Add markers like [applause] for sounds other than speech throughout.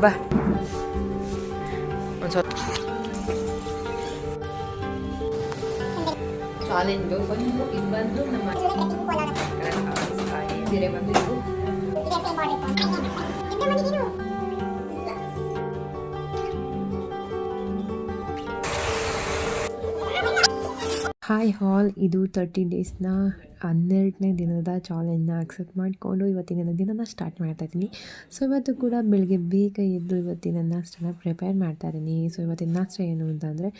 ಬಾ. ಒಂದು ಸ್ವಲ್ಪ ಚಾಲೆಂಜು ಒಂದು ಇದು ಬಂದು ನಮ್ಮ ಸೀರೆ ಬಂದು ಇದು ಹಾಯ್ ಹಾಲ್ ಇದು ತರ್ಟಿ ಡೇಸ್ನ ಹನ್ನೆರಡನೇ ದಿನದ ಚಾಲೆಂಜ್ನ ಅಕ್ಸೆಪ್ಟ್ ಮಾಡಿಕೊಂಡು ಇವತ್ತಿನ ದಿನನ ಸ್ಟಾರ್ಟ್ ಮಾಡ್ತಾ ಇದ್ದೀನಿ. ಸೊ ಇವತ್ತು ಕೂಡ ಬೆಳಗ್ಗೆ ಬೇಗ ಎದ್ದು ಇವತ್ತಿನ ನಾಷ್ಟನ ಪ್ರಿಪೇರ್ ಮಾಡ್ತಾ ಇದ್ದೀನಿ. ಸೊ ಇವತ್ತಿನ ನಾಷ್ಟ ಏನು ಅಂತಂದರೆ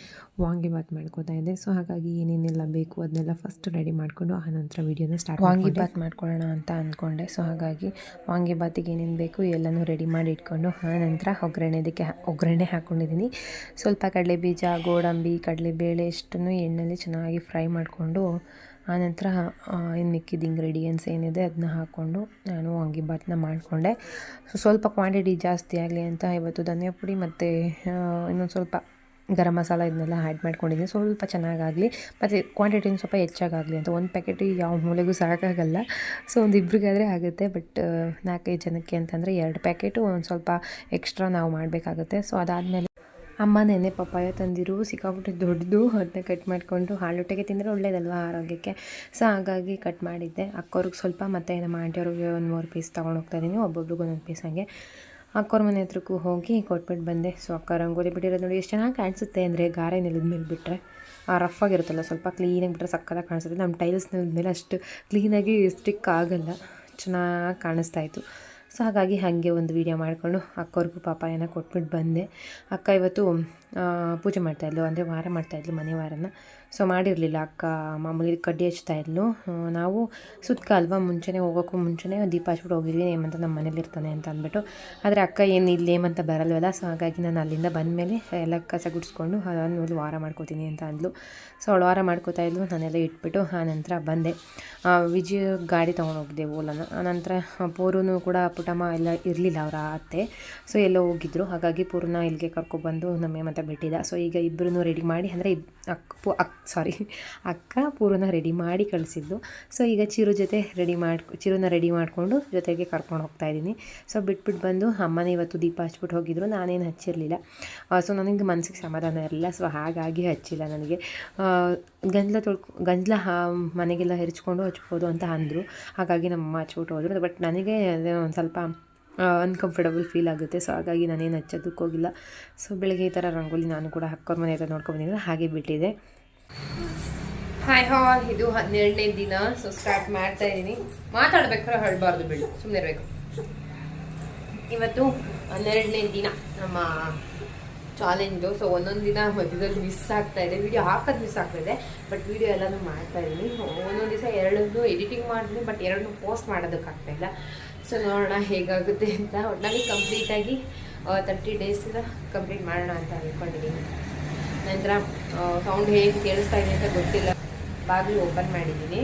ವಾಂಗಿಬಾತ್ ಮಾಡ್ಕೋತಾ ಇದ್ದೆ. ಸೊ ಹಾಗಾಗಿ ಏನೇನೆಲ್ಲ ಬೇಕು ಅದನ್ನೆಲ್ಲ ಫಸ್ಟ್ ರೆಡಿ ಮಾಡಿಕೊಂಡು ಆ ನಂತರ ವೀಡಿಯೋನ ಸ್ಟಾರ್ಟ್ ವಾಂಗಿಬಾತ್ ಮಾಡ್ಕೊಳ್ಳೋಣ ಅಂತ ಅಂದ್ಕೊಂಡೆ ಸೊ ಹಾಗಾಗಿ ವಾಂಗಿಬಾತಿಗೆ ಏನೇನು ಬೇಕು ಎಲ್ಲನೂ ರೆಡಿ ಮಾಡಿ ಇಟ್ಕೊಂಡು ಆ ನಂತರ ಒಗ್ಗರಣೆದಕ್ಕೆ ಒಗ್ಗರಣೆ ಹಾಕ್ಕೊಂಡಿದ್ದೀನಿ ಸ್ವಲ್ಪ ಕಡಲೆ ಬೀಜ ಗೋಡಂಬಿ ಕಡಲೆಬೇಳೆ ಇಷ್ಟನ್ನು ಎಣ್ಣೆಯಲ್ಲಿ ಚೆನ್ನಾಗಿ ಫ್ರೈ ಮಾಡಿಕೊಂಡು ಆನಂತರ ಇನ್ನು ಮಿಕ್ಕಿದ ಇಂಗ್ರೀಡಿಯೆಂಟ್ಸ್ ಏನಿದೆ ಅದನ್ನ ಹಾಕ್ಕೊಂಡು ನಾನು ವಾಂಗಿಬಾತನ್ನ ಮಾಡಿಕೊಂಡೆ. ಸೊ ಸ್ವಲ್ಪ ಕ್ವಾಂಟಿಟಿ ಜಾಸ್ತಿ ಆಗಲಿ ಅಂತ ಇವತ್ತು ಧನಿಯಾ ಪುಡಿ ಮತ್ತು ಇನ್ನೊಂದು ಸ್ವಲ್ಪ ಗರಂ ಮಸಾಲ ಇದನ್ನೆಲ್ಲ ಆ್ಯಡ್ ಮಾಡ್ಕೊಂಡಿದ್ದೀನಿ. ಸ್ವಲ್ಪ ಚೆನ್ನಾಗಾಗಲಿ, ಮತ್ತು ಕ್ವಾಂಟಿಟಿನ ಸ್ವಲ್ಪ ಹೆಚ್ಚಾಗಲಿ ಅಂತ. ಒಂದು ಪ್ಯಾಕೆಟ್ ಯಾವ ಮೂಲೆಗೂ ಸಾಕಾಗಲ್ಲ. ಸೊ ಒಂದು ಆಗುತ್ತೆ. ಬಟ್ ನಾಲ್ಕೈದು ಜನಕ್ಕೆ ಅಂತಂದರೆ ಎರಡು ಪ್ಯಾಕೆಟು ಒಂದು ಸ್ವಲ್ಪ ಎಕ್ಸ್ಟ್ರಾ ನಾವು ಮಾಡಬೇಕಾಗುತ್ತೆ. ಸೊ ಅದಾದಮೇಲೆ ಅಮ್ಮ ನೆನೆ ಪಪ್ಪಾಯ ತಂದಿರು ಸಿಕ್ಕಾಬಿಟ್ಟು ದೊಡ್ಡದು ಅದನ್ನ ಕಟ್ ಮಾಡಿಕೊಂಡು ಹಾಲೊಟ್ಟೆಗೆ ತಿಂದರೆ ಒಳ್ಳೇದಲ್ವ ಆರೋಗ್ಯಕ್ಕೆ. ಸೊ ಹಾಗಾಗಿ ಕಟ್ ಮಾಡಿದ್ದೆ. ಅಕ್ಕೋರಿಗೆ ಸ್ವಲ್ಪ ಮತ್ತು ನಮ್ಮ ಆಂಟಿಯವ್ರಿಗೆ ಒಂದು ಮೂರು ಪೀಸ್ ಇದ್ದೀನಿ ಒಬ್ಬೊಬ್ರಿಗೆ ಒಂದೊಂದು ಪೀಸ್ ಹಾಗೆ. ಅಕ್ಕೋರ ಮನೆ ಹತ್ರಕ್ಕೂ ಹೋಗಿ ಕೊಟ್ಬಿಟ್ಟು ಬಂದೆ. ಸೊ ಅಕ್ಕ ರಂಗೋಲಿ ಬಿಟ್ಟಿರೋದು ನೋಡಿ ಎಷ್ಟು ಚೆನ್ನಾಗಿ ಕಾಣಿಸುತ್ತೆ ಅಂದರೆ ಗಾರೆ ನೆಲದ ಮೇಲೆ ಬಿಟ್ಟರೆ ರಫ್ ಆಗಿರುತ್ತಲ್ಲ, ಸ್ವಲ್ಪ ಕ್ಲೀನಾಗಿ ಬಿಟ್ಟರೆ ಸಕ್ಕತ್ತಾಗಿ ಕಾಣಿಸುತ್ತೆ. ನಮ್ಮ ಟೈಲ್ಸ್ ನೆಲದ ಮೇಲೆ ಅಷ್ಟು ಕ್ಲೀನಾಗಿ ಸ್ಟಿಕ್ ಆಗಲ್ಲ. ಚೆನ್ನಾಗಿ ಕಾಣಿಸ್ತಾ ಇತ್ತು. ಸೊ ಹಾಗಾಗಿ ಹಾಗೆ ಒಂದು ವೀಡಿಯೋ ಮಾಡಿಕೊಂಡು ಅಕ್ಕವ್ರಿಗೂ ಪಾಪ ಕೊಟ್ಬಿಟ್ಟು ಬಂದೆ. ಅಕ್ಕ ಇವತ್ತು ಪೂಜೆ ಮಾಡ್ತಾಯಿದ್ಲು ಅಂದರೆ ವಾರ ಮಾಡ್ತಾಯಿದ್ಲು ಮನೆ ವಾರನ. ಸೊ ಮಾಡಿರಲಿಲ್ಲ ಅಕ್ಕ. ಮಾಮೂಲಿ ಕಡ್ಡಿ ಹಚ್ತಾ ಇದ್ಲು. ನಾವು ಸುತ್ತ ಅಲ್ವಾ, ಮುಂಚೆನೇ ಹೋಗೋಕ್ಕೂ ಮುಂಚೆನೇ ದೀಪ ಹಚ್ಬಿಟ್ಟು ಹೋಗಿದ್ವಿ. ನೇಮಂತ ನಮ್ಮ ಮನೇಲಿ ಇರ್ತಾನೆ ಅಂತ ಅಂದ್ಬಿಟ್ಟು. ಆದರೆ ಅಕ್ಕ ಏನು ಇಲ್ಲಿ ನೇಮಂತ ಬರಲ್ವಲ್ಲ ಸೊ ಹಾಗಾಗಿ ನಾನು ಅಲ್ಲಿಂದ ಬಂದಮೇಲೆ ಎಲ್ಲ ಕಸ ಗುಡಿಸ್ಕೊಂಡು ಒಂದು ವಾರ ಮಾಡ್ಕೋತೀನಿ ಅಂತ ಅಂದ್ಲು. ಸೊ ಅವಳು ವಾರ ಮಾಡ್ಕೋತಾ ಇದ್ಲು, ನಾನೆಲ್ಲ ಇಟ್ಬಿಟ್ಟು ಆ ನಂತರ ಬಂದೆ. ವಿಜಯ ಗಾಡಿ ತೊಗೊಂಡೋಗಿದ್ದೆ ಓಲನ. ಆನಂತರ ಪೂರ್ವನು ಕೂಡ ಪುಟಮ್ಮ ಎಲ್ಲ ಇರಲಿಲ್ಲ ಅವರ ಅತ್ತೆ. ಸೊ ಎಲ್ಲೋ ಹೋಗಿದ್ರು. ಹಾಗಾಗಿ ಪೂರ್ಣ ಇಲ್ಲಿಗೆ ಕರ್ಕೊಬಂದು ನಮ್ಮ ಏಮಂತ ಬಿಟ್ಟಿದ್ದ. ಸೊ ಈಗ ಇಬ್ಬರೂ ರೆಡಿ ಮಾಡಿ, ಅಂದರೆ ಅಕ್ಕ ಪು ಅಕ್ ಸಾರಿ [laughs] ಅಕ್ಕ ಪೂರ್ವನ ರೆಡಿ ಮಾಡಿ ಕಳಿಸಿದ್ದು. ಸೊ ಈಗ ಚಿರು ಜೊತೆ ರೆಡಿ ಮಾಡಿ, ಚಿರುನ ರೆಡಿ ಮಾಡಿಕೊಂಡು ಜೊತೆಗೆ ಕರ್ಕೊಂಡು ಹೋಗ್ತಾ ಇದ್ದೀನಿ. ಸೊ ಬಿಟ್ಬಿಟ್ಟು ಬಂದು ಅಮ್ಮನೇ ಇವತ್ತು ದೀಪ ಹಚ್ಬಿಟ್ಟು ಹೋಗಿದ್ರು. ನಾನೇನು ಹಚ್ಚಿರಲಿಲ್ಲ. ಸೊ ನನಗೆ ಮನಸ್ಸಿಗೆ ಸಮಾಧಾನ ಇರಲಿಲ್ಲ. ಸೊ ಹಾಗಾಗಿ ಹಚ್ಚಿಲ್ಲ ನನಗೆ. ಗಂಜಲ ತೊಳ್ಕೊ, ಗಂಜಲ ಮನೆಗೆಲ್ಲ ಹೆರ್ಚ್ಕೊಂಡು ಹಚ್ಬೋದು ಅಂತ ಅಂದರು. ಹಾಗಾಗಿ ನಮ್ಮ ಹಚ್ಬಿಟ್ಟು ಹೋದರು. ಬಟ್ ನನಗೆ ಒಂದು ಸ್ವಲ್ಪ ಅನ್ಕಂಫರ್ಟಬಲ್ ಫೀಲ್ ಆಗುತ್ತೆ. ಸೊ ಹಾಗಾಗಿ ನಾನೇನು ಹಚ್ಚೋದಕ್ಕೆ ಹೋಗಿಲ್ಲ ಸೊ ಬೆಳಗ್ಗೆ ಈ ಥರ ರಂಗೋಲಿ ನಾನು ಕೂಡ ಅಕ್ಕವ್ರ ಮನೆ ಹತ್ರ ನೋಡ್ಕೊಂಡ್ಬಂದಿದ್ದೆ ಹಾಗೆ ಬಿಟ್ಟಿದೆ. ಹಾಯ್ ಹಾ ಇದು ಹನ್ನೆರಡನೇ ದಿನ ಸೊ ಸ್ಟಾರ್ಟ್ ಮಾಡ್ತಾ ಇದ್ದೀನಿ. ಮಾತಾಡ್ಬೇಕಾದ್ರೆ ಹಳ್ಬಾರ್ದು ಬಿಡು ಸುಮ್ಮನೆ ಇರಬೇಕು. ಇವತ್ತು ಹನ್ನೆರಡನೇ ದಿನ ನಮ್ಮ ಚಾಲೆಂಜು ಸೊ ಒಂದೊಂದು ದಿನ ಮಧ್ಯದಲ್ಲಿ ಮಿಸ್ ಆಗ್ತಾ ಇದೆ. ವಿಡಿಯೋ ಹಾಕೋದು ಮಿಸ್ ಆಗ್ತಾ ಇದೆ. ಬಟ್ ವಿಡಿಯೋ ಎಲ್ಲನೂ ಮಾಡ್ತಾ ಇದ್ದೀನಿ. ಒಂದೊಂದು ದಿವಸ ಎರಡನ್ನೂ ಎಡಿಟಿಂಗ್ ಮಾಡ್ತೀನಿ ಬಟ್ ಎರಡನ್ನೂ ಪೋಸ್ಟ್ ಮಾಡೋದಕ್ಕಾಗ್ತಾ ಇಲ್ಲ. ಸೊ ನೋಡೋಣ ಹೇಗಾಗುತ್ತೆ ಅಂತ. ಒಟ್ಟಾಗಿ ಕಂಪ್ಲೀಟಾಗಿ ತರ್ಟಿ ಡೇಸಿಂದ ಕಂಪ್ಲೀಟ್ ಮಾಡೋಣ ಅಂತ ಅಂದ್ಕೊಂಡಿದ್ದೀನಿ ನಂತರ ಸೌಂಡ್ ಹೇಗೆ ಕೇಳಿಸ್ತಾ ಇದೆ ಅಂತ ಗೊತ್ತಿಲ್ಲ. ಬಾಗಿಲು ಓಪನ್ ಮಾಡಿದ್ದೀನಿ.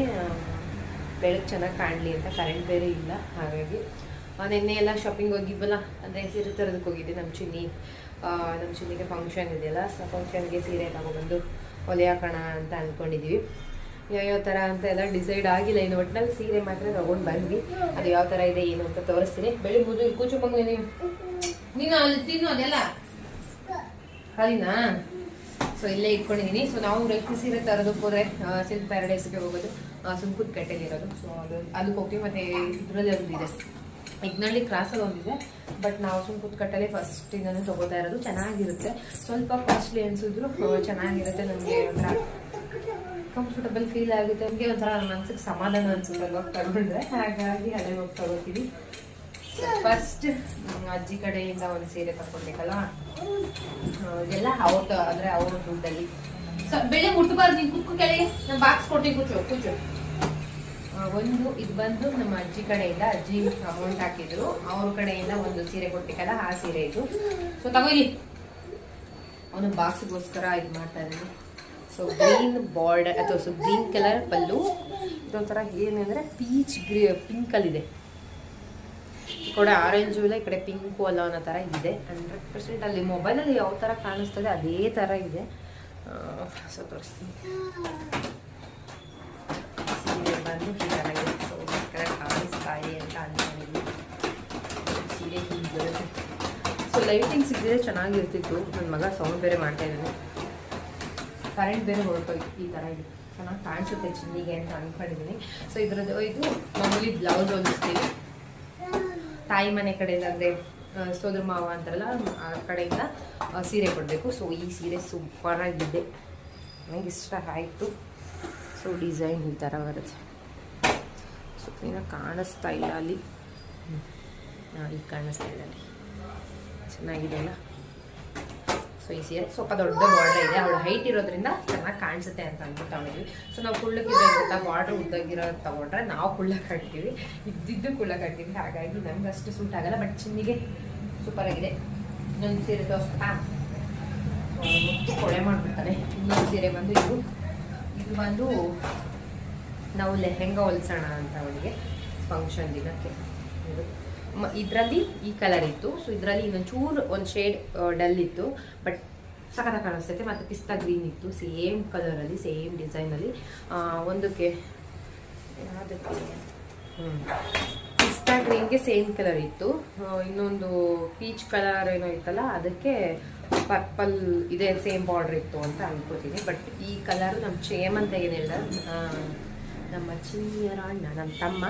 ಬೆಳಕು ಚೆನ್ನಾಗಿ ಕಾಣಲಿ ಅಂತ ಕರೆಂಟ್ ಬೇರೆ ಇಲ್ಲ, ಹಾಗಾಗಿ. ನಿನ್ನೆ ಎಲ್ಲ ಶಾಪಿಂಗ್ ಹೋಗಿದ್ವಲ್ಲ, ಅಂದರೆ ಸೀರೆ ತರೋದಕ್ಕೆ ಹೋಗಿದ್ದೆ ನಮ್ಮ ಚಿನ್ನಿ. ನಮ್ಮ ಚಿನ್ನಿಗೆ ಫಂಕ್ಷನ್ ಇದೆಯಲ್ಲ ಸೊ ಫಂಕ್ಷನ್ಗೆ ಸೀರೆ ತಗೊಬಂದು ಒಲೆ ಹಾಕೋಣ ಅಂತ ಅಂದ್ಕೊಂಡಿದ್ದೀವಿ ಯಾವ್ಯಾವ ಥರ ಅಂತ ಎಲ್ಲ ಡಿಸೈಡ್ ಆಗಿಲ್ಲ, ಇನ್ನು ಒಟ್ಟಿನಲ್ಲಿ ಸೀರೆ ಮಾತ್ರ ತಗೊಂಡು ಬಂದ್ವಿ. ಅದು ಯಾವ ಥರ ಇದೆ, ಏನು ಅಂತ ತೋರಿಸ್ತೀನಿ. ಬೆಳಿಗ್ಗೆ ಮುದು ಕೂಚು ನೀವು ನೀನು ಅಲ್ಲಿ ತಿನ್ನು, ಅದೆಲ್ಲ. ಹಾಲಿನಾ? ಸೊ ಇಲ್ಲೇ ಇಟ್ಕೊಂಡಿದ್ದೀನಿ ಸೊ ನಾವು ರೇಷ್ಮೆ ಸೀರೆ ತರೋದಕ್ಕೆ ಹೋದ್ರೆ ಸಿಲ್ಕ್ ಪ್ಯಾರಡೈಸ್ಗೆ ಹೋಗೋದು ಸುಮ್ಕುದ್ ಕಟ್ಟೆಲಿರೋದು. ಸೊ ಅದು ಅದಕ್ಕೆ ಹೋಗ್ತೀವಿ. ಮತ್ತೆ ಇದರಲ್ಲಿ ಒಂದಿದೆ. ಇಗ್ನಳ್ಳಿ ಕ್ರಾಸಲ್ಲಿ ಒಂದಿದೆ. ಬಟ್ ನಾವು ಸುಮ್ಕುದ್ ಕಟ್ಟಲೆ ಫಸ್ಟ್ ಇದನ್ನು ತಗೋತಾ ಇರೋದು. ಚೆನ್ನಾಗಿರುತ್ತೆ. ಸ್ವಲ್ಪ ಕಾಸ್ಟ್ಲಿ ಅನಿಸಿದ್ರು ಚೆನ್ನಾಗಿರುತ್ತೆ. ನಮಗೆ ಒಂಥರ ಕಂಫರ್ಟಬಲ್ ಫೀಲ್ ಆಗುತ್ತೆ. ನಮಗೆ ಒಂಥರ ಮನ್ಸಿಗೆ ಸಮಾಧಾನ ಅನ್ಸುತ್ತೆ ಹೋಗಿ ತಗೊಂಡ್ರೆ. ಹಾಗಾಗಿ ಅದೇ ಹೋಗಿ ತಗೋತೀವಿ ಫಸ್ಟ್ ಅಜ್ಜಿ ಕಡೆಯಿಂದ ಒಂದು ಸೀರೆ ತಗೊಳ್ಬೇಕಲ್ಲ ಎಲ್ಲ ಅವ್ರದ್ದು ಅಂದ್ರೆ ಅವ್ರ ದುಡ್ಡಲ್ಲಿ. ಬೆಳೆ ಮುಟ್ಟಬಾರ್ದು ನೀನ್ ಕುಕ್ಕು ಕೆಳಗೆ. ನಾ ಬಾಕ್ಸ್ ಕೊಟ್ಟಿ ಕೂಚು ಕೂಚು ಒಂದು, ಇದು ಬಂದು ನಮ್ಮ ಅಜ್ಜಿ ಕಡೆಯಿಂದ, ಅಜ್ಜಿ ಅಮೌಂಟ್ ಹಾಕಿದ್ರು. ಅವ್ರ ಕಡೆಯಿಂದ ಒಂದು ಸೀರೆ ಕೊಟ್ಟಿಕ್ಕಲ್ಲ ಆ ಸೀರೆ ಇದು. ಸೊ ತಗೋಯಿ ಅವನು ಬಾಕ್ಸ್ಗೋಸ್ಕರ ಇದು ಮಾಡ್ತಾ ಇದ್ದೀನಿ. ಸೊ ಗ್ರೀನ್ ಬಾರ್ಡರ್ ಅಥವಾ ಸೊ ಗ್ರೀನ್ ಕಲರ್ ಪಲ್ಲು. ಇದೊಂಥರ ಏನಂದ್ರೆ ಪೀಚ್ ಗ್ರೀ ಪಿಂಕಲ್ಲಿದೆ ಕಡೆ ಆರೆಂಜು ಇಲ್ಲ ಈ ಕಡೆ ಪಿಂಕು ಅಲ್ಲ ಅನ್ನೋ ಥರ ಇದೆ. ಹಂಡ್ರೆಡ್ ಪರ್ಸೆಂಟ್ ಅಲ್ಲಿ ಮೊಬೈಲಲ್ಲಿ ಯಾವ ಥರ ಕಾಣಿಸ್ತದೆ ಅದೇ ಥರ ಇದೆ. ಸೊ ತೋರಿಸ್ತೀನಿ. ಸೀರೆ ಬಂದು ಇದೆ ಸೊ ಕಾಣಿಸ್ತಾ ಇದೆ ಅಂತ ಅಂದ್ಕೊಂಡಿದ್ವಿ. ಸೀರೆ ಬರುತ್ತೆ. ಸೊ ಲೈಟಿಂಗ್ ಇದ್ದರೆ ಚೆನ್ನಾಗಿರ್ತಿತ್ತು. ನನ್ನ ಮಗ ಸೌಂಡ್ ಬೇರೆ ಮಾಡ್ತಾ ಇದ್ದಾನೆ. ಕರೆಂಟ್ ಬೇರೆ ಹೊರಟೋಯ್ತು ಈ ಥರ ಇದೆ. ಚೆನ್ನಾಗಿ ಕಾಣಿಸುತ್ತೆ ಚಿನ್ನಿಗೆ ಅಂತ ಅಂದ್ಕೊಂಡಿದ್ದೀನಿ ಸೊ ಇದ್ರದ್ದು ಇದು ಮಾಮೂಲಿ ಬ್ಲೌಸ್ ಹೊಲಿಸ್ತೀವಿ ತಾಯಿ ಮನೆ ಕಡೆಯಿಂದ ಅಂದರೆ ಸೋದರ ಮಾವ ಅಂತಾರಲ್ಲ ಆ ಕಡೆಯಿಂದ ಸೀರೆ ಕೊಡಬೇಕು. ಸೊ ಈ ಸೀರೆ ಸೂಪರಾಗಿದೆ ನನಗೆ ಇಷ್ಟ ಆಯಿತು. ಸೊ ಡಿಸೈನ್ ಈ ಥರ ಬರುತ್ತೆ. ಸೊ ಇನ್ನು ಕಾಣಿಸ್ತಾ ಇಲ್ಲ ಅಲ್ಲಿ. ಈಗ ಕಾಣಿಸ್ತಾ ಇಲ್ಲ ಅಲ್ಲಿ. ಚೆನ್ನಾಗಿದೆ ಅಲ್ಲ ಸೊ ಈ ಸೀರೆ ಸ್ವಲ್ಪ ದೊಡ್ಡ ಬಾರ್ಡರ್ ಇದೆ. ಅವಳು ಹೈಟ್ ಇರೋದ್ರಿಂದ ಚೆನ್ನಾಗಿ ಕಾಣಿಸುತ್ತೆ ಅಂತ ಅಂದ್ಬಿಟ್ಟು ತಗೊಂಡಿದ್ವಿ ಸೊ ನಾವು ಕುಳ್ಳಕ್ಕೆ ಗೊತ್ತಾ ಬಾರ್ಡರ್ ಉದ್ದಾಗಿರೋ ತಗೊಂಡ್ರೆ ನಾವು ಕುಳ್ಳಕ್ಕೆ ಹಾಕ್ತೀವಿ. ಇದ್ದಿದ್ದು ಕುಳ್ಳಕ್ಕೆ ಹಾಕ್ತೀವಿ. ಹಾಗಾಗಿ ನಮ್ಗೆ ಅಷ್ಟು ಸೂಟ್ ಆಗಲ್ಲ ಬಟ್ ಚಿನ್ನಿಗೆ ಸೂಪರ್ ಆಗಿದೆ. ಇನ್ನೊಂದು ಸೀರೆ ತೋರಿಸ್ತಾ? ಕೊಳೆ ಮಾಡ್ಬಿಡ್ತಾನೆ ಇನ್ನೊಂದು ಸೀರೆ ಬಂದು ಇದು. ಇದು ಬಂದು ನಾವು ಲೆಹೆಂಗಾ ಹೊಲ್ಸೋಣ ಅಂತ ಅವಳಿಗೆ ಫಂಕ್ಷನ್ ದಿನಕ್ಕೆ. ಇದು. ಇದರಲ್ಲಿ ಈ ಕಲರ್ ಇತ್ತು. ಸೊ ಇದರಲ್ಲಿ ಇನ್ನೊಂದು ಚೂರು ಒಂದು ಶೇಡ್ ಡಲ್ ಇತ್ತು. ಬಟ್ ಸಖತ್ತ ಕಾಣಿಸ್ತೈತೆ ಮತ್ತು ಪಿಸ್ತಾ ಗ್ರೀನ್ ಇತ್ತು. ಸೇಮ್ ಕಲರಲ್ಲಿ ಸೇಮ್ ಡಿಸೈನಲ್ಲಿ ಒಂದಕ್ಕೆ ಹ್ಞೂ ಪಿಸ್ತಾ ಗ್ರೀನ್ಗೆ ಸೇಮ್ ಕಲರ್ ಇತ್ತು. ಇನ್ನೊಂದು ಪೀಚ್ ಕಲರ್ ಏನೋ ಇತ್ತಲ್ಲ, ಅದಕ್ಕೆ ಪರ್ಪಲ್ ಇದೇ ಸೇಮ್ ಬಾರ್ಡ್ರ್ ಇತ್ತು ಅಂತ ಅನ್ಕೋತೀನಿ. ಬಟ್ ಈ ಕಲರ್ ನಮ್ಮ ಚೇಮಂತ ಏನಿಲ್ಲ ಹೇಳ್ದ? ನಮ್ಮ ಚಿನ್ನಿಯರ ಅಣ್ಣ, ನಮ್ಮ ತಮ್ಮ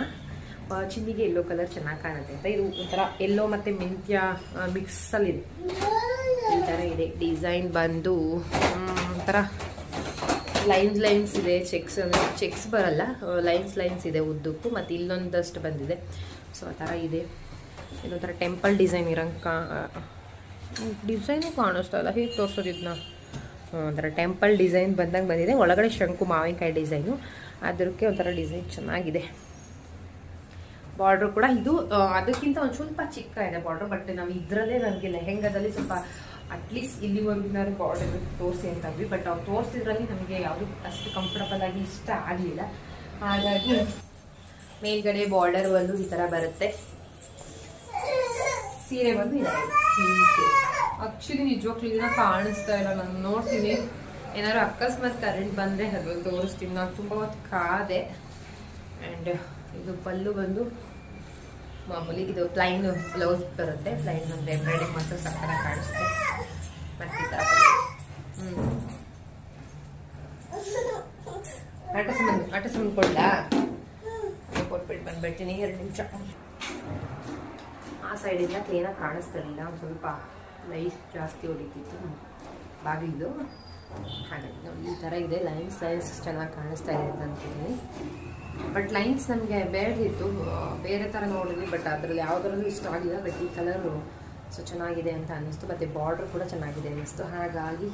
ಚಿನ್ನಿಗೆ ಎಲ್ಲೋ ಕಲರ್ ಚೆನ್ನಾಗಿ ಕಾಣುತ್ತೆ ಅಂತ. ಇದು ಒಂಥರ ಎಲ್ಲೋ ಮತ್ತು ಮೆಂತ್ಯ ಮಿಕ್ಸಲ್ಲಿದೆ ಈ ಥರ ಇದೆ. ಡಿಸೈನ್ ಬಂದು ಒಂಥರ ಲೈನ್ಸ್ ಲೈನ್ಸ್ ಇದೆ. ಚೆಕ್ಸ್ ಅಂದರೆ ಚೆಕ್ಸ್ ಬರಲ್ಲ ಲೈನ್ಸ್ ಲೈನ್ಸ್ ಇದೆ ಉದ್ದಕ್ಕೂ. ಮತ್ತು ಇಲ್ಲೊಂದಷ್ಟು ಬಂದಿದೆ. ಸೊ ಆ ಥರ ಇದೆ. ಇದೊಂಥರ ಟೆಂಪಲ್ ಡಿಸೈನ್ ಇರೋಂಗೆ ಕಾ ಡಿಸೈನು ಕಾಣಿಸ್ತಾ ಇಲ್ಲ. ಹೇಗೆ ತೋರಿಸೋದು ಇದನ್ನ ಒಂಥರ ಟೆಂಪಲ್ ಡಿಸೈನ್ ಬಂದಂಗೆ ಬಂದಿದೆ. ಒಳಗಡೆ ಶಂಕು ಮಾವಿನಕಾಯಿ ಡಿಸೈನು ಅದಕ್ಕೆ ಒಂಥರ ಡಿಸೈನ್ ಚೆನ್ನಾಗಿದೆ. ಬಾರ್ಡ್ರ್ ಕೂಡ ಇದು ಅದಕ್ಕಿಂತ ಒಂದು ಸ್ವಲ್ಪ ಚಿಕ್ಕ ಇದೆ ಬಾರ್ಡ್ರ್, ಬಟ್ ನಾವು ಇದರಲ್ಲೇ ನನಗೆ ಲೆಹೆಂಗಾದಲ್ಲಿ ಸ್ವಲ್ಪ ಅಟ್ಲೀಸ್ಟ್ ಇಲ್ಲಿವರೆಗಿನಾರು ಬಾರ್ಡರ್ ತೋರಿಸಿ ಅಂತ ಅಂದ್ವಿ ಬಟ್ ಅವ್ರು ತೋರಿಸಿದ್ರಲ್ಲಿ ನಮಗೆ ಯಾವುದು ಅಷ್ಟು ಕಂಫರ್ಟಬಲ್ ಆಗಿ ಇಷ್ಟ ಆಗಲಿಲ್ಲ. ಹಾಗಾಗಿ ಮೇಲ್ಗಡೆ ಬಾರ್ಡರ್ ಬಂದು ಈ ಥರ ಬರುತ್ತೆ. ಸೀರೆ ಬಂದು ಇದೆ. ಆಕ್ಚುಲಿ ನಿಜವಾಗ್ಲೂ ಇದನ್ನ ಕಾಣಿಸ್ತಾ ಇಲ್ಲ. ನಾನು ನೋಡ್ತೀನಿ. ಏನಾದ್ರು ಅಕಸ್ಮಾತ್ ಕರೆಂಟ್ ಬಂದರೆ ಅದು ತೋರಿಸ್ತೀನಿ. ನಾನು ತುಂಬ ಹೊತ್ತು ಕಾದೆ. ಆ್ಯಂಡ್ ಇದು ಪಲ್ಲು ಬಂದು ಮಾಮೂಲಿ ಇದು ಪ್ಲೈನ್ ಬ್ಲೌಸ್ ಬರುತ್ತೆ. ಪ್ಲೈನ್ ಅಂದರೆ ಎಂಬ್ರಾಯ್ಡಿಂಗ್ ಮಾತ್ರ ಸಕ್ಕರ ಕಾಣಿಸುತ್ತೆ. ಮತ್ತೆ ಈ ಥರ ಹ್ಞೂ ಆಟ ಕೊಟ್ಬಿಟ್ಟು ಬಂದ್ಬಿಡ್ತೀನಿ ಎರಡು ನಿಮಿಷ. ಆ ಸೈಡಿಂದ ಕ್ಲೀನಾಗಿ ಕಾಣಿಸ್ತಿರಲಿಲ್ಲ ಒಂದು ಸ್ವಲ್ಪ ಲೈಟ್ ಜಾಸ್ತಿ ಹೊಡಿತಿತ್ತು. ಬಾಗಿಲು ಹಾಗಾಗಿ ನೋಡಿ, ಈ ಥರ ಇದೆ. ಲೈನ್ಸ್ ಲೈನ್ಸ್ ಚೆನ್ನಾಗಿ ಕಾಣಿಸ್ತಾ ಇದೆ ಅಂತ ಅಂತಿದ್ದೀನಿ ಬಟ್ ಲೈನ್ಸ್ ನಮಗೆ ಬೇಡದಿತ್ತು ಬೇರೆ ಥರ ನೋಡಿದ್ವಿ ಬಟ್ ಅದರಲ್ಲಿ ಯಾವುದರಲ್ಲೂ ಇಷ್ಟ ಆಗಿಲ್ಲ. ಬಟ್ ಈ ಕಲರು ಸೊ ಚೆನ್ನಾಗಿದೆ ಅಂತ ಅನ್ನಿಸ್ತು. ಮತ್ತು ಬಾರ್ಡ್ರ್ ಕೂಡ ಚೆನ್ನಾಗಿದೆ ಅನ್ನಿಸ್ತು. ಹಾಗಾಗಿ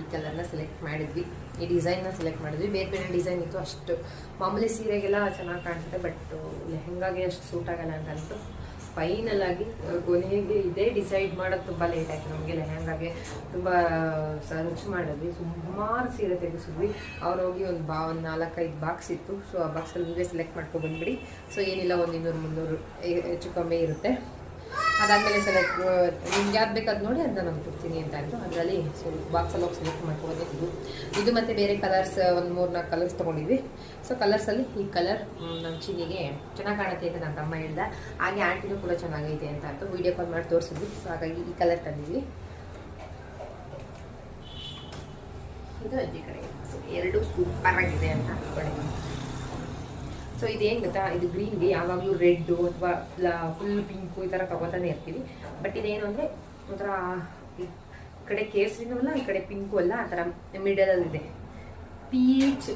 ಈ ಕಲರ್ನ ಸೆಲೆಕ್ಟ್ ಮಾಡಿದ್ವಿ. ಈ ಡಿಸೈನ್ನ ಸೆಲೆಕ್ಟ್ ಮಾಡಿದ್ವಿ. ಬೇರೆ ಬೇರೆ ಡಿಸೈನ್ ಇತ್ತು ಅಷ್ಟು. ಮಾಮೂಲಿ ಸೀರೆಗೆಲ್ಲ ಚೆನ್ನಾಗಿ ಕಾಣಿಸುತ್ತೆ ಬಟ್ ಲೆಹೆಂಗಾಗೆ ಅಷ್ಟು ಸೂಟ್ ಆಗಲ್ಲ ಅಂತ ಅಂದ್ಬಿಟ್ಟು ಫೈನಲ್ ಆಗಿ ಕೊನೆಗೆ ಇದೇ ಡಿಸೈಡ್ ಮಾಡೋದು ತುಂಬ ಲೇಟ್ ಆಯಿತು ನಮಗೆ ಲೆಹಂಗಾಗೆ ತುಂಬ ಸರ್ಚ್ ಮಾಡಿದ್ವಿ. ಸುಮಾರು ಸೀರೆ ತೆಗೆಸಿದ್ವಿ. ಅವ್ರು ಹೋಗಿ ಒಂದು ಬಾ, ಒಂದು ನಾಲ್ಕೈದು ಬಾಕ್ಸ್ ಇತ್ತು. ಸೊ ಆ ಬಾಕ್ಸಲ್ಲಿ ನೀವೇ ಸೆಲೆಕ್ಟ್ ಮಾಡ್ಕೊಂಡು ಬಂದ್ಬಿಡಿ. ಸೊ ಏನಿಲ್ಲ, ಒಂದು ಇನ್ನೂರು ಮುನ್ನೂರು ಹೆಚ್ಚು ಕಮ್ಮಿ ಇರುತ್ತೆ. ಅದಾದಮೇಲೆ ಸೆಲೆಕ್ಟ್ ನಿಮ್ಗೆ ಯಾವ್ದು ಬೇಕಾದ್ ನೋಡಿ ಅದನ್ನ ನಾನು ಕೊಡ್ತೀನಿ ಅಂತ ಅಂದರು ಅದರಲ್ಲಿ ಸೊ ಬಾಕ್ಸಲ್ಲಿ ಹೋಗಿ ಸೆಲೆಕ್ಟ್ ಮಾಡ್ಕೋಬೋದು ಇದು ಮತ್ತು ಬೇರೆ ಕಲರ್ಸ್ ಒಂದು ಮೂರು ನಾಲ್ಕು ಕಲರ್ಸ್ ತೊಗೊಂಡಿದ್ವಿ. ಸೊ ಕಲರ್ಸಲ್ಲಿ ಈ ಕಲರ್ ನಮ್ಮ ಚಿನ್ನಿಗೆ ಚೆನ್ನಾಗಿ ಕಾಣುತ್ತೆ ಅಂತ ನಮ್ಮ ತಮ್ಮ ಹೇಳ್ದ. ಹಾಗೆ ಆಂಟಿನೂ ಕೂಡ ಚೆನ್ನಾಗೈತೆ ಅಂತ ಅಂತ ವೀಡಿಯೋ ಕಾಲ್ ಮಾಡಿ ತೋರಿಸಿದ್ವಿ. ಸೊ ಹಾಗಾಗಿ ಈ ಕಲರ್ ತಂದಿದ್ವಿ. ಇದು ಅಜ್ಜಿ ಕಡೆ. ಸೊ ಎರಡು ಸೂಪರ್ ಆಗಿದೆ ಅಂತ ಅನ್ಕೊಂಡಿದ್ದೀನಿ. ಸೊ ಇದೇನು ಗೊತ್ತಾ? ಇದು ಗ್ರೀನ್ಗೆ ಯಾವಾಗಲೂ ರೆಡ್ಡು ಅಥವಾ ಫುಲ್ ಪಿಂಕು ಈ ಥರ ತಗೋತಾನೆ ಇರ್ತೀವಿ. ಬಟ್ ಇದೇನು ಅಂದರೆ ಒಂಥರ ಈ ಕಡೆ ಕೇಸರಿನೂ ಅಲ್ಲ, ಈ ಕಡೆ ಪಿಂಕು ಅಲ್ಲ, ಆ ಥರ ಮಿಡಲಲ್ಲಿದೆ ಪೀಚ್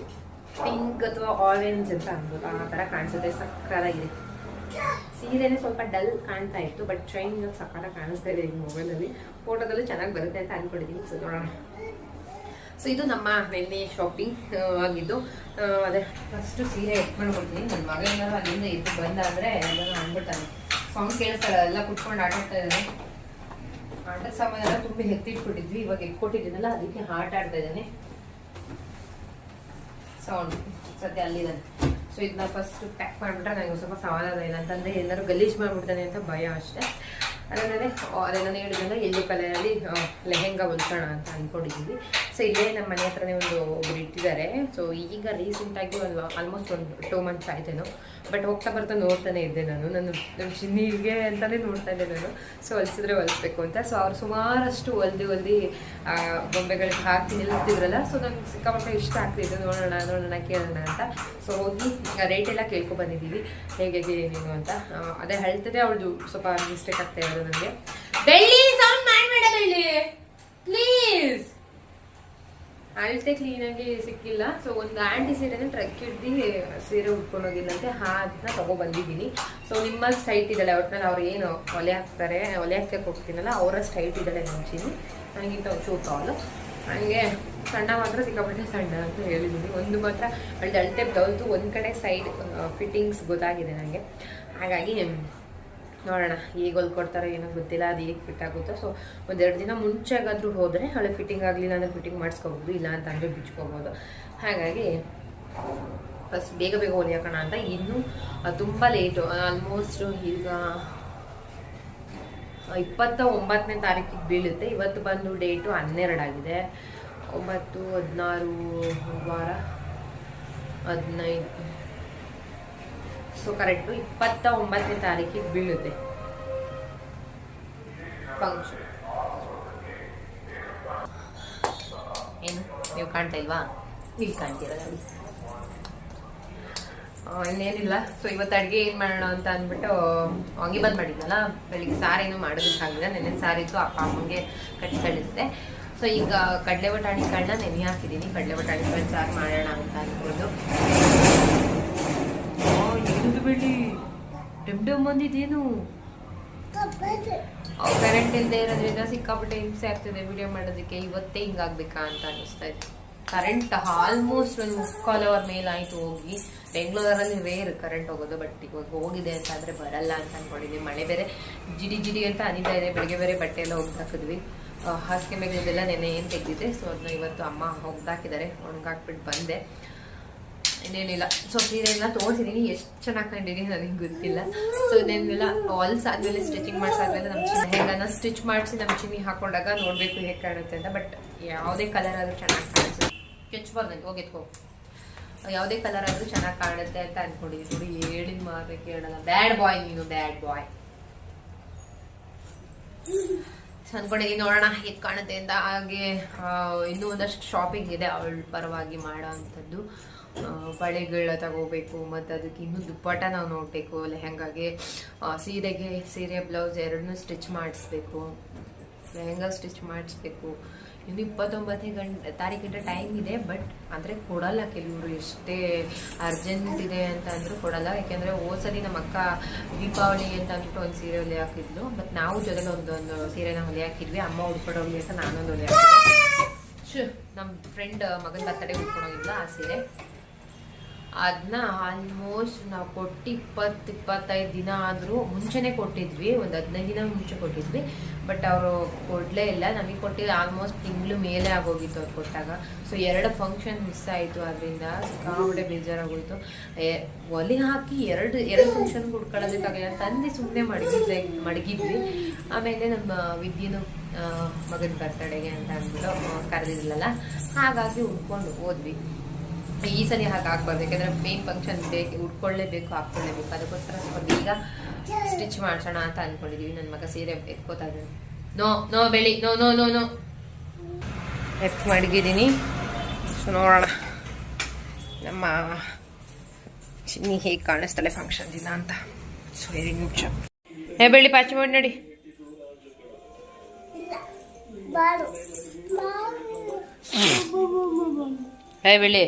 ಪಿಂಕ್ ಅಥವಾ ಆರೆಂಜ್ ಅಂತ ಅನ್ಬೋದು. ಆ ಥರ ಕಾಣಿಸುತ್ತೆ, ಸಕ್ಕತ್ತಾಗಿದೆ. ಸೀರೆನೇ ಸ್ವಲ್ಪ ಡಲ್ ಕಾಣ್ತಾ ಇತ್ತು ಬಟ್ ಶೈನ್ ಸಕ್ಕತ್ತ ಕಾಣಿಸ್ತಾ ಇದೆ ಈ ಮೊಬೈಲಲ್ಲಿ ಫೋಟೋದಲ್ಲೂ ಚೆನ್ನಾಗಿ ಬರುತ್ತೆ ಅಂತ ಅಂದ್ಕೊಂಡಿದ್ದೀನಿ ಸೊ ನೋಡೋಣ. ಸೊ ಇದು ನಮ್ಮ ನಿನ್ನೆ ಶಾಪಿಂಗ್ ಆಗಿದ್ದು ಅದೇ ಫಸ್ಟು ಸೀರೆ ಎತ್ಕೊಂಡು ಕೊಡ್ತೀನಿ ನನ್ನ ಮಗ ಏನಾದ್ರು ಅಲ್ಲಿಂದ ಎದ್ದು ಬಂದ ಅಂದರೆ ಎಲ್ಲರೂ ಅಂದ್ಬಿಡ್ತಾನೆ. ಸೌಂಡ್ ಕೇಳಿಸ್ತಾಳೆ, ಎಲ್ಲ ಕುತ್ಕೊಂಡು ಆಟ ಆಡ್ತಾ ಇದ್ದಾನೆ. ಆಟದ ಸಾಮಾನೆಲ್ಲ ತುಂಬ ಎತ್ತಿಟ್ಬಿಟ್ಟಿದ್ವಿ, ಇವಾಗ ಎತ್ಕೊಟ್ಟಿದ್ದೀನಲ್ಲ, ಅದಕ್ಕೆ ಆಟ ಆಡ್ತಾ ಇದ್ದಾನೆ. ಸೌಂಡ್ ಸದ್ಯ ಅಲ್ಲಿದ್ದಾನೆ. ಸೊ ಇದನ್ನ ಫಸ್ಟ್ ಪ್ಯಾಕ್ ಮಾಡಿಬಿಟ್ರೆ ನನಗೆ ಸ್ವಲ್ಪ ಸವಾಲ ಇಲ್ಲ. ಅಂತಂದರೆ ಎಲ್ಲರೂ ಗಲೀಜು ಮಾಡಿಬಿಡ್ತಾನೆ ಅಂತ ಭಯ ಅಷ್ಟೇ. ಅದಾದಮೇಲೆ ಅದನ್ನು ಹೇಳಿದ್ರೆ ಎಲ್ಲೋ ಕಲರಲ್ಲಿ ಲೆಹೆಂಗಾ ಹೊಲ್ಸೋಣ ಅಂತ ಅಂದ್ಕೊಂಡಿದ್ದೀವಿ ಸೊ ಇಲ್ಲೇ ನಮ್ಮ ಮನೆ ಹತ್ರನೇ ಒಂದು ಒಬ್ರು ಇಟ್ಟಿದ್ದಾರೆ. ಸೊ ಈಗ ರೀಸೆಂಟಾಗಿ ಒಂದು ಆಲ್ಮೋಸ್ಟ್ ಒಂದು ಟೂ ಮಂತ್ಸ್ ಆಯ್ತೇನೋ. ಬಟ್ ಹೋಗ್ತಾ ಬರ್ತಾ ನೋಡ್ತಾನೆ ಇದ್ದೆ ನಾನು. ನಾನು ನನ್ನ ಚಿನ್ನಿಗೆ ಅಂತಲೇ ನೋಡ್ತಾ ಇದ್ದೆ ನಾನು. ಸೊ ಹೊಲಿಸಿದ್ರೆ ಹೊಲಿಸ್ಬೇಕು ಅಂತ. ಸೊ ಅವ್ರು ಸುಮಾರಷ್ಟು ಹೊಲ್ದಿ ಹೊಲ್ದಿ ಗೊಂಬೆಗಳಿಗೆ ಹಾಕಿ ನಿಲ್ಲಿಸ್ತಿದ್ರಲ್ಲ ಸೊ ನಂಗೆ ಸಿಕ್ಕಾಪಟ್ಟೆ ಇಷ್ಟ ಆಗ್ತಿತ್ತು ನೋಡೋಣ ನೋಡೋಣ, ಕೇಳೋಣ ಅಂತ. ಸೊ ಹೋಗಿ ರೇಟ್ ಎಲ್ಲ ಕೇಳ್ಕೊ ಬಂದಿದ್ದೀವಿ ಹೇಗೆ ಹೇಗೆ, ಏನೇನು ಅಂತ. ಅದೇ ಹೇಳ್ತದೆ, ಅವಳದು ಸ್ವಲ್ಪ ಮಿಸ್ಟೇಕ್ ಆಗ್ತಾ ನನಗೆ ಬೆಳ್ಳಿ, ಸೌಂಡ್ ಮಾಡಬೇಡ ಬೆಳ್ಳಿ ಪ್ಲೀಸ್ ಅಳತೆ ಕ್ಲೀನಾಗಿ ಸಿಕ್ಕಿಲ್ಲ. ಸೊ ಒಂದು ಆಂಟಿ ಸೀರೆನ ಟ್ರಕ್ ಹಿಡ್ದು ಸೀರೆ ಉಟ್ಕೊಂಡೋಗಿಲ್ಲಂತೆ ಅದನ್ನ ಅದನ್ನ ತಗೊಬಂದಿದ್ದೀನಿ ಸೊ ನಿಮ್ಮ ಸ್ಟೈಟ್ ಇದ್ದಾಳೆ ಒಟ್ನಲ್ಲಿ ಅವ್ರು ಏನು ಒಲೆ ಹಾಕ್ತಾರೆ, ಒಲೆ ಹಾಕಕ್ಕೆ ಹೋಗ್ತೀನಲ್ಲ, ಅವರ ಸ್ಟೈಟ್ ಇದ್ದಾಳೆ ಮುಂಚಿನಿ ನನಗಿಂತ ಒಂಚೂರು ಟಾಲು ಹಂಗೆ ಸಣ್ಣ ಮಾತ್ರ, ಸಿಕ್ಕಾಪಟ್ಟೆ ಸಣ್ಣ ಅಂತ ಹೇಳಿದ್ದೀನಿ. ಒಂದು ಮಾತ್ರ ಅವಳ್ದು ಅಳತೆ ಬ್ಲೌಸು ಒಂದು ಕಡೆ ಸೈಡ್ ಫಿಟ್ಟಿಂಗ್ಸ್ ಗೊತ್ತಾಗಿದೆ ನನಗೆ. ಹಾಗಾಗಿ ನೋಡೋಣ, ಈಗ ಹೊಲ್ಕೊಡ್ತಾರೋ ಏನೋ ಗೊತ್ತಿಲ್ಲ, ಅದು ಈಗ ಫಿಟ್ ಆಗುತ್ತೋ. ಸೊ ಒಂದೆರಡು ದಿನ ಮುಂಚೆಗಾದರೂ ಹೋದರೆ ಹಳೆ ಫಿಟ್ಟಿಂಗ್ ಆಗಲಿಲ್ಲ ಅಂದರೆ ಫಿಟ್ಟಿಂಗ್ ಮಾಡಿಸ್ಕೋಬೋದು, ಇಲ್ಲ ಅಂತಂದರೆ ಬಿಚ್ಕೋಬೋದು. ಹಾಗಾಗಿ ಫಸ್ಟ್ ಬೇಗ ಬೇಗ ಹೊಲಿ ಹಾಕೋಣ ಅಂತ. ಇನ್ನೂ ತುಂಬ ಲೇಟು ಆಲ್ಮೋಸ್ಟ್ ಈಗ ಇಪ್ಪತ್ತ ಒಂಬತ್ತನೇ ತಾರೀಕಿಗೆ ಬೀಳುತ್ತೆ. ಇವತ್ತು ಬಂದು ಡೇಟು ಹನ್ನೆರಡಾಗಿದೆ ಒಂಬತ್ತು, ಹದಿನಾರು ವಾರ, ಹದಿನೈದು ಸೊ ಕರೆಕ್ಟು ಇಪ್ಪತ್ತ ಒಂಬತ್ತನೇ ತಾರೀಕಿಗೆ ಬೀಳುತ್ತೆ. ಫಂಕ್ಷನ್ ಏನು? ನೀವು ಕಾಣ್ತಾ ಇಲ್ವಾ? ಇಲ್ಲಿ ಕಾಣ್ತೀರ? ನೋಡಿ ಆ, ಇನ್ನೇನಿಲ್ಲ. ಸೊ ಇವತ್ತು ಅಡುಗೆ ಏನು ಮಾಡೋಣ ಅಂತ ಅಂದ್ಬಿಟ್ಟು ವಾಂಗಿ ಬಂದ್ ಮಾಡಿದ್ನಲ್ಲ? ಬೆಳಿಗ್ಗೆ ಸಾರೇನು ಮಾಡೋದಕ್ಕಾಗಿಲ್ಲ. ನೆನೆ ಸಾರಿತ್ತು ಅಪ್ಪ ಅಮ್ಮಂಗೆ ಕಟ್ಟಿ ಕಳಿಸಿದೆ. ಸೊ ಈಗ ಕಡಲೆ ಬಟಾಣಿ ಕಾಳನ್ನ ನೆನೆ ಹಾಕಿದ್ದೀನಿ. ಕಡಲೆ ಬಟಾಣಿ ಕಾಳು ಸಾರು ಮಾಡೋಣ ಅಂತ ಅಂದ್ಕೊಂಡು ಏನು ಬಿಡಿ ಡೆಮ್ ಡೆಮ್ ಬಂದಿದ್ದೇನು ಕರೆಂಟ್ ಇಲ್ಲದೆ ಇರೋದ್ರಿಂದ ಸಿಕ್ಕಾಪಟ್ಟೆ ಹಿಂಸೆ ಆಗ್ತಿದೆ ವಿಡಿಯೋ ಮಾಡೋದಕ್ಕೆ. ಇವತ್ತೇ ಹಿಂಗಾಗ್ಬೇಕಾ ಅಂತ ಅನಿಸ್ತಾ ಇದೆ ಕರೆಂಟ್ ಆಲ್ಮೋಸ್ಟ್ ಒಂದು ಮುಕ್ಕಾಲ್ ಅವರ್ ಮೇಲೆ ಆಯ್ತು ಹೋಗಿ. ಬೆಂಗಳೂರಲ್ಲಿ ವೇರ್ ಕರೆಂಟ್ ಹೋಗೋದು ಬಟ್ ಇವಾಗ ಹೋಗಿದೆ ಅಂತ ಆದರೆ ಬರಲ್ಲ ಅಂತ ಅನ್ಕೊಂಡಿದ್ವಿ ಮಳೆ ಬೇರೆ ಜಿಡಿ ಜಿಡಿ ಅಂತ ಅನಿತಾ ಇದೆ ಬೆಳಗ್ಗೆ ಬೇರೆ ಬಟ್ಟೆ ಎಲ್ಲ ಒಗ್ದಾಕಿದ್ವಿ ಹಾಸಿಗೆ ಹಾಸಿಗೆ ಇದೆಲ್ಲ ನೆನೆ ಏನು ತೆಗ್ದಿದೆ ಸೊ ಅದನ್ನ ಇವತ್ತು ಅಮ್ಮ ಒಗ್ದಾಕಿದ್ದಾರೆ ಒಣಗಾಕ್ಬಿಟ್ಟು ಬಂದೆ. ಇನ್ನೇನಿಲ್ಲ. ಸೊ ಎಲ್ಲ ತೋರಿಸಿದೀನಿ. ಎಷ್ಟು ಚೆನ್ನಾಗಿ ಕಂಡಿದ್ದೀನಿ ನನಗೆ ಗೊತ್ತಿಲ್ಲ. ಸೊ ಇನ್ನೇನಿಲ್ಲ. ಆಲ್ಸ್ ಆದ್ಮೇಲೆ ಸ್ಟಿಚಿಂಗ್ ಮಾಡಿಸಾದ್ಮೇಲೆ ನಮ್ಮ ಚಿನ್ನ ಹೇಗನ್ನ ಸ್ಟಿಚ್ ಮಾಡಿಸಿ ನಮ್ಮ ಚಿನ್ನಿ ಹಾಕೊಂಡಾಗ ನೋಡಬೇಕು ಹೇಗೆ ಕಾಣುತ್ತೆ ಅಂತ. ಬಟ್ ಯಾವುದೇ ಕಲರ್ ಆದರೂ ಚೆನ್ನಾಗಿ ಕಾಣಿಸುತ್ತೆ ಕೆಚ್ಚಬಾರ್ದಂತೆ ಹೋಗಿ ಎತ್ಕೋ. ಯಾವುದೇ ಕಲರ್ ಆದರೂ ಚೆನ್ನಾಗಿ ಕಾಣುತ್ತೆ ಅಂತ ಅನ್ಕೊಂಡಿದ್ದೀನಿ ನೋಡಿ, ಹೇಳಿದ ಮಾತ್ರ ಕೇಳಲ್ಲ. ಬ್ಯಾಡ್ ಬಾಯ್ ನೀನು ಬ್ಯಾಡ್ ಬಾಯ್ ಅನ್ಕೊಂಡಿದ್ದೀನಿ ನೋಡೋಣ ಹೇಗೆ ಕಾಣುತ್ತೆ ಅಂತ. ಹಾಗೆ ಇನ್ನೂ ಒಂದಷ್ಟು ಶಾಪಿಂಗ್ ಇದೆ. ಅವಳ ಪರವಾಗಿ ಮಾಡೋ ಅಂಥದ್ದು. ಆ, ಬಳೆಗಳ ತಗೋಬೇಕು ಮತ್ತು ಅದಕ್ಕೆ ಇನ್ನೂ ದುಪ್ಪಟ್ಟ ನಾವು ನೋಡಬೇಕು. ಲೆಹಂಗಾಗೆ ಸೀರೆಗೆ ಸೀರೆ ಬ್ಲೌಸ್ ಎರಡನ್ನೂ ಸ್ಟಿಚ್ ಮಾಡಿಸ್ಬೇಕು. ಲೆಹಂಗಾ ಸ್ಟಿಚ್ ಮಾಡಿಸ್ಬೇಕು. ಇನ್ನು ಇಪ್ಪತ್ತೊಂಬತ್ತನೇ ಗಂಟೆ ತಾರೀಕಿಂದ ಟೈಮ್ ಇದೆ ಬಟ್ ಅಂದರೆ ಕೊಡಲ್ಲ ಕೆಲವರು ಎಷ್ಟೇ ಅರ್ಜೆಂಟ್ ಇದೆ ಅಂತ ಅಂದರೂ ಕೊಡಲ್ಲ. ಯಾಕೆಂದರೆ ಓಸಲಿ ನಮ್ಮ ಅಕ್ಕ ದೀಪಾವಳಿ ಅಂತ ಅಂದ್ಬಿಟ್ಟು ಒಂದು ಸೀರೆ ಒಲೆ ಹಾಕಿದ್ಲು. ಬಟ್ ನಾವು ಜೊತೆಗೆ ಒಂದೊಂದು ಸೀರೆನ ಒಲೆ ಹಾಕಿದ್ವಿ. ಅಮ್ಮ ಉಡ್ಕೊಡೋಗ್ಲಿ ಅಂತ ನಾನೊಂದು ಒಲೆ ಹಾಕಿದ್ವಿ ಶು ನಮ್ಮ ಫ್ರೆಂಡ್ ಮಗನ ಬರ್ತಡೆ ಉಟ್ಕೊಂಡು ಹೋಗಿದ್ಲ ಆ ಸೀರೆ. ಅದನ್ನ ಆಲ್ಮೋಸ್ಟ್ ನಾವು ಕೊಟ್ಟು ಇಪ್ಪತ್ತು, ಇಪ್ಪತ್ತೈದು ದಿನ ಆದರೂ ಮುಂಚೆನೇ ಕೊಟ್ಟಿದ್ವಿ, ಒಂದು ಹದಿನೈದು ದಿನ ಮುಂಚೆ ಕೊಟ್ಟಿದ್ವಿ, ಬಟ್ ಅವರು ಕೊಡಲೇ ಇಲ್ಲ. ನಮಗೆ ಕೊಟ್ಟಿದ್ದು ಆಲ್ಮೋಸ್ಟ್ ತಿಂಗಳು ಮೇಲೆ ಆಗೋಗಿತ್ತು ಅವ್ರು ಕೊಟ್ಟಾಗ. ಸೊ ಎರಡು ಫಂಕ್ಷನ್ ಮಿಸ್ ಆಯಿತು ಅದರಿಂದ. ಸಿಕ್ಕಾಪಟ್ಟೆ ಬೇಜಾರಾಗೋಯಿತು. ಒಲೆ ಹಾಕಿ ಎರಡು ಎರಡು ಫಂಕ್ಷನ್ ಹುಡ್ಕೊಳ್ಳೋದಕ್ಕಾಗಲ್ಲ ತಂದೆ ಸುಮ್ಮನೆ ಮಡಗಿದ್ದೆ, ಮಡಗಿದ್ವಿ. ಆಮೇಲೆ ನಮ್ಮ ವಿದ್ಯೆನು ಮಗನ ಬರ್ತಡೆಗೆ ಅಂತ ಅಂದ್ಬಿಟ್ಟು ಕರೆದಿದ್ಲಲ್ಲ. ಹಾಗಾಗಿ ಉಟ್ಕೊಂಡು ಹೋದ್ವಿ. ಈ ಸರಿ ಹಾಗೆ ಹಾಕ್ಬಾರ್ದು ಯಾಕಂದ್ರೆ ಮೇನ್ ಫಂಕ್ಷನ್ ಬೇಕು ಉಟ್ಕೊಳ್ಳೇಬೇಕು ಹಾಕ್ಕೊಳ್ಳೇಬೇಕು. ಅದಕ್ಕೋಸ್ಕರ ಸ್ವಲ್ಪ ಈಗ ಸ್ಟಿಚ್ ಮಾಡ್ಸೋಣ ಅಂತ ಅನ್ಕೊಂಡಿದೀವಿ. ನನ್ನ ಮಗ ಸೀರೆ ಎತ್ಕೋತಾ ಇದ್ದಾನೆ ನೋ ನೋ ಬೆಳಿ ನೋ ನೋ ನೋ ನೋ ಎತ್ ಮಡಗಿದ್ದೀನಿ ಸೊ ನೋಡೋಣ. ನಮ್ಮ ಚಿನ್ನಿ ಹೇಗೆ ಕಾಣಿಸ್ತಾಳೆ ಫಂಕ್ಷನ್ ದಿನ ಅಂತ. ಸೊ ಎರಡು ನಿಮಿಷ. ಏ ಬೆಳ್ಳಿ ಪಾಚಿ ಮಾಡಿ ನಡಿ. ಏ ಬೆಳ್ಳಿ.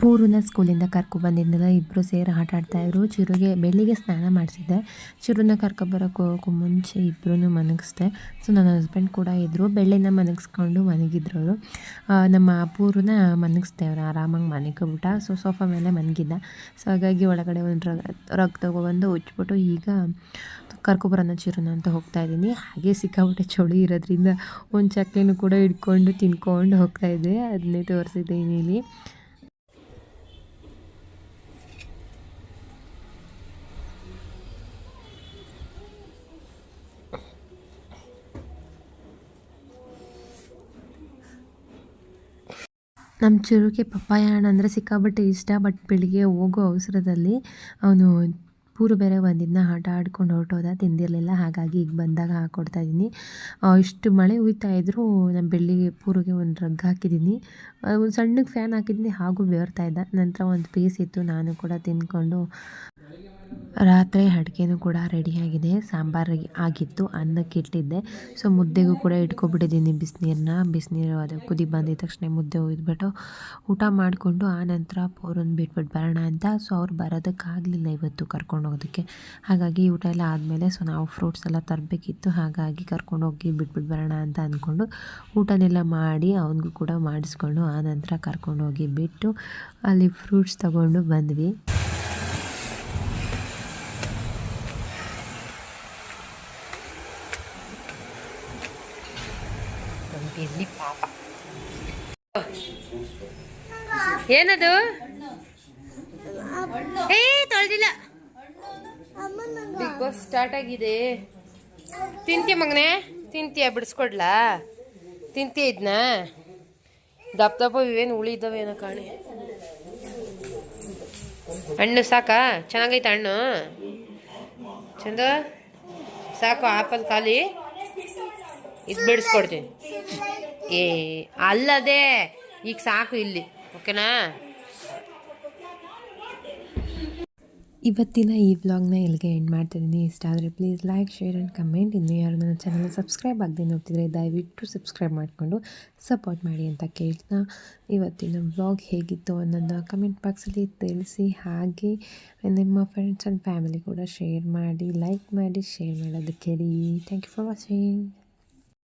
ಪೂರ್ವನ ಸ್ಕೂಲಿಂದ ಕರ್ಕೊಬಂದಿದ್ದೆಲ್ಲ ಇಬ್ಬರು ಸೇರಿ ಆಟ ಆಡ್ತಾಯಿದ್ರು ಚಿರುಗೆ ಬೆಳಿಗ್ಗೆ ಸ್ನಾನ ಮಾಡಿಸಿದ್ದೆ. ಚಿರುನ ಕರ್ಕೊಬರೋಕೆ ಹೋಗೋಕ್ಕೂ ಮುಂಚೆ ಇಬ್ಬರೂ ಮನಗಿಸ್ದೆ ಸೊ ನನ್ನ ಹಸ್ಬೆಂಡ್ ಕೂಡ ಇದ್ದರು ಬೆಳ್ಳಿನ ಮನಗಿಸ್ಕೊಂಡು ಮನಗಿದ್ರು ಅವರು ನಮ್ಮ ಅಪೂರ್ವನ ಮನಗಿಸ್ದೆ ಅವರು. ಆರಾಮಾಗಿ ಮನಗಿಬಿಟ್ಟ ಸೊ ಸೋಫಾ ಮೇಲೆ ಮನಗಿದ್ದ ಸೊ ಹಾಗಾಗಿ ಒಳಗಡೆ ಒಂದು ರಗ್ ರಗ್ ತೊಗೊಬಂದು ಉಚ್ಬಿಟ್ಟು ಈಗ ಕರ್ಕೊಬರೋಣ ಚಿರುನ ಅಂತ ಹೋಗ್ತಾ ಇದ್ದೀನಿ. ಹಾಗೆ ಸಿಕ್ಕಾಬಿಟ್ಟೆ ಚಳಿ ಇರೋದ್ರಿಂದ ಒಂದು ಚಕ್ಲಿನೂ ಕೂಡ ಹಿಡ್ಕೊಂಡು ತಿನ್ಕೊಂಡು ಹೋಗ್ತಾ ಇದ್ದೆ ಅದನ್ನೇ ತೋರಿಸಿದ್ದೀನಿ ಇಲ್ಲಿ ನಮ್ಮ ಚಿರುಗೆ ಪಪ್ಪಾಯ ಹಣ್ಣು ಅಂದರೆ ಸಿಕ್ಕಾಬಟ್ಟೆ ಇಷ್ಟ, ಬಟ್ ಬೆಳಿಗ್ಗೆ ಹೋಗೋ ಅವಸರದಲ್ಲಿ ಅವನು ಪೂರು ಬೇರೆ ಒಂದಿನ ಆಟ ಆಡ್ಕೊಂಡು ಹೊರಟೋದ ತಿಂದಿರಲಿಲ್ಲ. ಹಾಗಾಗಿ ಈಗ ಬಂದಾಗ ಹಾಕ್ಕೊಡ್ತಾ ಇದ್ದೀನಿ. ಇಷ್ಟು ಮಳೆ ಹುಯ್ತಾ ಇದ್ದರೂ ನಮ್ಮ ಬೆಳ್ಳಿಗೆ ಪೂರಿಗೆ ಒಂದು ರಗ್ ಹಾಕಿದ್ದೀನಿ. ಒಂದು ಸಣ್ಣಗೆ ಫ್ಯಾನ್ ಹಾಕಿದ್ದೀನಿ. ಹಾಗೂ ಬೇರ್ತಾ ಇದ್ದ. ನಂತರ ಒಂದು ಪೀಸ್ ಇತ್ತು, ನಾನು ಕೂಡ ತಿಂದ್ಕೊಂಡು ರಾತ್ರಿ ಅಡ್ಗೆನೂ ಕೂಡ ರೆಡಿಯಾಗಿದೆ ಸಾಂಬಾರು ಆಗಿತ್ತು, ಅನ್ನಕ್ಕೆ ಇಟ್ಟಿದ್ದೆ. ಸೊ ಮುದ್ದೆಗೂ ಕೂಡ ಇಟ್ಕೊಬಿಟ್ಟಿದ್ದೀನಿ ಬಿಸಿನೀರನ್ನ ಬಿಸಿನೀರು ಅದು ಕುದಿ ಬಂದಿದ ತಕ್ಷಣ ಮುದ್ದೆ ಒಯ್ದುಬಿಟ್ಟು ಊಟ ಮಾಡಿಕೊಂಡು ಆ ನಂತರ ಪೋರನ್ನು ಬಿಟ್ಬಿಟ್ಟು ಬರೋಣ ಅಂತ. ಸೊ ಅವ್ರು ಬರೋದಕ್ಕಾಗಲಿಲ್ಲ ಇವತ್ತು ಕರ್ಕೊಂಡು ಹೋಗೋದಕ್ಕೆ. ಹಾಗಾಗಿ ಊಟ ಎಲ್ಲ ಆದಮೇಲೆ ಸೊ ನಾವು ಫ್ರೂಟ್ಸ್ ಎಲ್ಲ ತರಬೇಕಿತ್ತು. ಹಾಗಾಗಿ ಕರ್ಕೊಂಡು ಹೋಗಿ ಬಿಟ್ಬಿಟ್ಟು ಬರೋಣ ಅಂತ ಅಂದ್ಕೊಂಡು ಊಟನೆಲ್ಲ ಮಾಡಿ ಅವನಿಗೂ ಕೂಡ ಮಾಡಿಸ್ಕೊಂಡು ಆ ನಂತರ ಕರ್ಕೊಂಡು ಹೋಗಿ ಬಿಟ್ಟು ಅಲ್ಲಿ ಫ್ರೂಟ್ಸ್ ತಗೊಂಡು ಬಂದ್ವಿ. ಬಿಲ್ಲಿ ಪಾಪ ಏನದು? ಏ, ತೊಳೆದಿಲ್ಲ. ಬಿಗ್ ಬಾಸ್ ಸ್ಟಾರ್ಟ್ ಆಗಿದೆ. ತಿಂತೀಯ ಮಗನೇ? ತಿಂತೀಯ, ಬಿಡಿಸ್ಕೊಡ್ಲಾ? ತಿಂತೀಯ ಇದನ್ನ ದಪ್ಪ ದಪ್ಪ ಇವೇನು ಉಳಿದವೇನೋ ಕಾಣಿ. ಹಣ್ಣು ಸಾಕಾ? ಚೆನ್ನಾಗೈತೆ ಹಣ್ಣು? ಚಂದ? ಸಾಕು, ಆಪಲ್ ಖಾಲಿ. ಇದು ಬಿಡಿಸ್ಕೊಡ್ತೀನಿ. ಏ, ಅಲ್ಲದೆ, ಈಗ ಸಾಕು ಇಲ್ಲಿ, ಓಕೆನಾ? ಇವತ್ತಿನ ಈ ವ್ಲಾಗ್ನ ಇಲ್ಲಿಗೆ ಎಂಡ್ ಮಾಡ್ತಿದ್ದೀನಿ. ಇಷ್ಟ ಆದರೆ please like share and comment ಇನ್ನು ಯಾರು ನನ್ನ ಚಾನಲ್ ಸಬ್ಸ್ಕ್ರೈಬ್ ಆಗದೆ ನೋಡ್ತಿದ್ರೆ ದಯವಿಟ್ಟು ಸಬ್ಸ್ಕ್ರೈಬ್ ಮಾಡಿಕೊಂಡು ಸಪೋರ್ಟ್ ಮಾಡಿ ಅಂತ ಕೇಳ್ತಾ ಇವತ್ತಿನ ವ್ಲಾಗ್ ಹೇಗಿತ್ತು ಅನ್ನೋದನ್ನ ಕಮೆಂಟ್ ಬಾಕ್ಸಲ್ಲಿ ತಿಳಿಸಿ. ಹಾಗೆ ನಿಮ್ಮ ಫ್ರೆಂಡ್ಸ್ ಆ್ಯಂಡ್ ಫ್ಯಾಮಿಲಿ ಕೂಡ ಶೇರ್ ಮಾಡಿ ಲೈಕ್ ಮಾಡಿ ಶೇರ್ ಮಾಡೋದಕ್ಕೆ ಹೇಳಿ ಥ್ಯಾಂಕ್ ಯು ಫಾರ್ ವಾಚಿಂಗ್